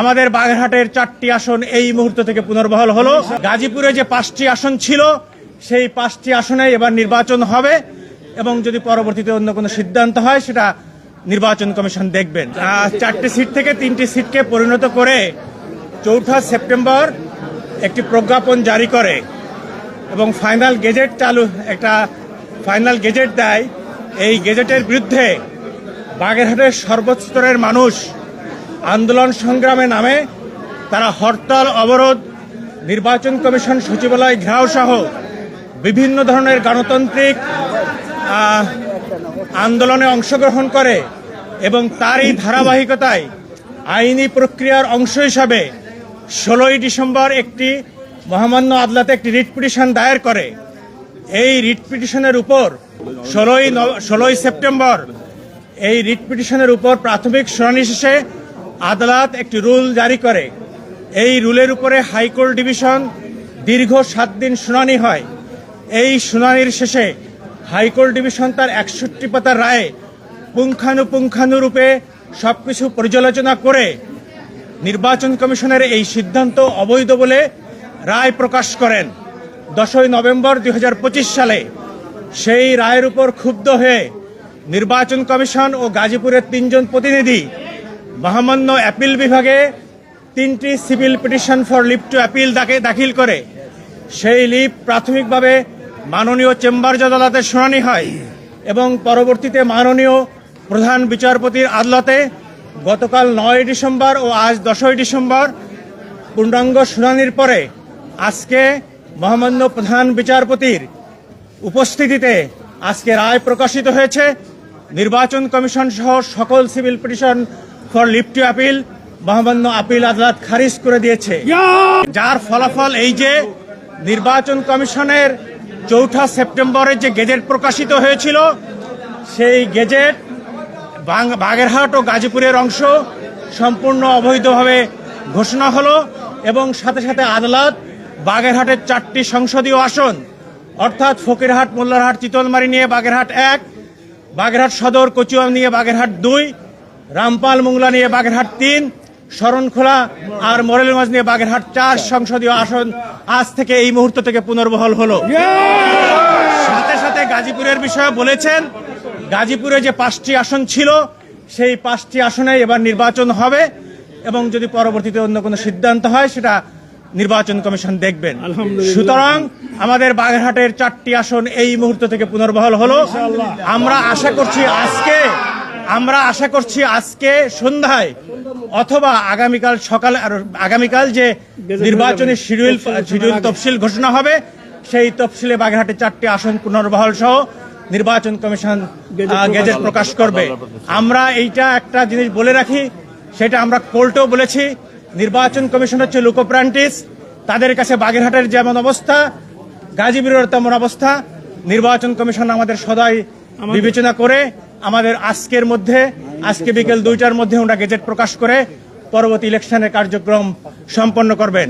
আমাদের বাগেরহাটের চারটি আসন এই মুহূর্ত থেকে পুনর্বহাল হলো। গাজীপুরে যে পাঁচটি আসন ছিল, সেই পাঁচটি আসনে এবার নির্বাচন হবে এবং যদি পরবর্তীতে অন্য কোনো সিদ্ধান্ত হয়, সেটা নির্বাচন কমিশন দেখবেন। চারটি সিট থেকে তিনটি সিটকে পরিণত করে চৌঠা সেপ্টেম্বর একটি প্রজ্ঞাপন জারি করে এবং ফাইনাল গেজেট চালু, একটা ফাইনাল গেজেট দেয়। এই গেজেটের বিরুদ্ধে বাগেরহাটের সর্বস্তরের মানুষ আন্দোলন সংগ্রামে নামে তারা হরতাল, অবরোধ, নির্বাচন কমিশন, সচিবালয়, ঘেরাও সহ বিভিন্ন ধরনের গণতান্ত্রিক আন্দোলনে অংশগ্রহণ করে এবং তারই ধারাবাহিকতায় আইনি প্রক্রিয়ার অংশ হিসাবে ষোলোই ডিসেম্বর একটি মহামান্য আদালতে একটি রিট পিটিশন দায়ের করে। এই রিট পিটিশনের উপর ষোলোই ষোলোই সেপ্টেম্বর এই রিট পিটিশনের উপর প্রাথমিক শুনানি শেষে আদালত একটি রুল জারি করে। এই রুলের উপরে হাইকোর্ট ডিভিশন দীর্ঘ সাত দিন শুনানি হয়। এই শুনানির শেষে হাইকোর্ট ডিভিশন তার একষট্টি পাতার রায়ে পুঙ্খানুপুঙ্খানুরূপে সবকিছু পর্যালোচনা করে নির্বাচন কমিশনের এই সিদ্ধান্ত অবৈধ বলে রায় প্রকাশ করেন। দশই নভেম্বর দুই হাজার পঁচিশ সালে সেই রায়ের উপর ক্ষুব্ধ হয়ে নির্বাচন কমিশন ও গাজীপুরের তিনজন প্রতিনিধি মহামান্য অ্যাপিল বিভাগে তিনটি civil petition for leave to appeal তাকে দাখিল করে। সেই লিভ প্রাথমিকভাবে মাননীয় চেম্বার আদালতে শুনানি হয় এবং পরবর্তীতে মাননীয় প্রধান বিচারপতির আদালতে গতকাল নয় ডিসেম্বর ও আজ দশই ডিসেম্বর পূর্ণাঙ্গ শুনানির পরে আজকে মহামান্য প্রধান বিচারপতির উপস্থিতিতে আজকে রায় প্রকাশিত হয়েছে। নির্বাচন কমিশন সহ সকল civil petition for leave to appeal মহামান্য আপিল আদালত খারিজ করে দিয়েছে। যার ফলাফল এই যে নির্বাচন কমিশনের চৌঠা সেপ্টেম্বরে যে গেজেট প্রকাশিত হয়েছিল সেই গেজেট বাগেরহাট ও গাজীপুরের অংশ সম্পূর্ণ অবৈধভাবে ঘোষণা হলো এবং সাথে সাথে আদালত বাগেরহাটের চারটি সংসদীয় আসন অর্থাৎ ফকিরহাট মোল্লারহাট চিতলমারি নিয়ে বাগেরহাট এক বাগেরহাট সদর কচুয়া নিয়ে বাগেরহাট দুই রামপাল মোংলা নিয়ে বাগেরহাট তিন শরণখোলা আর মোরেলগঞ্জ নিয়ে বাগেরহাট চার সংসদীয় আসন আজ থেকে এই মুহূর্ত থেকে পুনর্বহল হলো। সাথে সাথে গাজীপুরের বিষয়ে বলেছেন গাজীপুরে যে পাঁচটি আসন ছিল সেই পাঁচটি আসনে এবার নির্বাচন হবে এবং যদি পরবর্তীতে অন্য কোনো সিদ্ধান্ত হয় সেটা নির্বাচন কমিশন দেখবেন। সুতরাং আমাদের বাগেরহাটের চারটি আসন এই মুহূর্ত থেকে পুনর্বহল হলো। আমরা আশা করছি আজকে আমরা আশা করছি আজকে সন্ধ্যায় অথবা আগামীকাল সকাল আর আগামীকাল যে নির্বাচনী শিডিউল শিডিউল তফসিল ঘোষণা হবে সেই তফসিলে বাগেরহাটে চারটি আসন পুনর্বহাল সহ নির্বাচন কমিশন গেজেট প্রকাশ করবে। আমরা এইটা একটা জিনিস বলে রাখি সেটা আমরা কোর্টেও বলেছি। নির্বাচন কমিশন হচ্ছে লুকোপ্রান্টিস তাদের কাছে বাগেরহাটের যেমন অবস্থা গাজীপুরের তেমন অবস্থা। নির্বাচন কমিশন আমাদের সদাই বিবেচনা করে আমাদের আজকের মধ্যে, আজকে বিকেল দুইটার মধ্যে ওনারা গেজেট প্রকাশ করে পরবর্তী ইলেকশনের কার্যক্রম সম্পন্ন করবেন।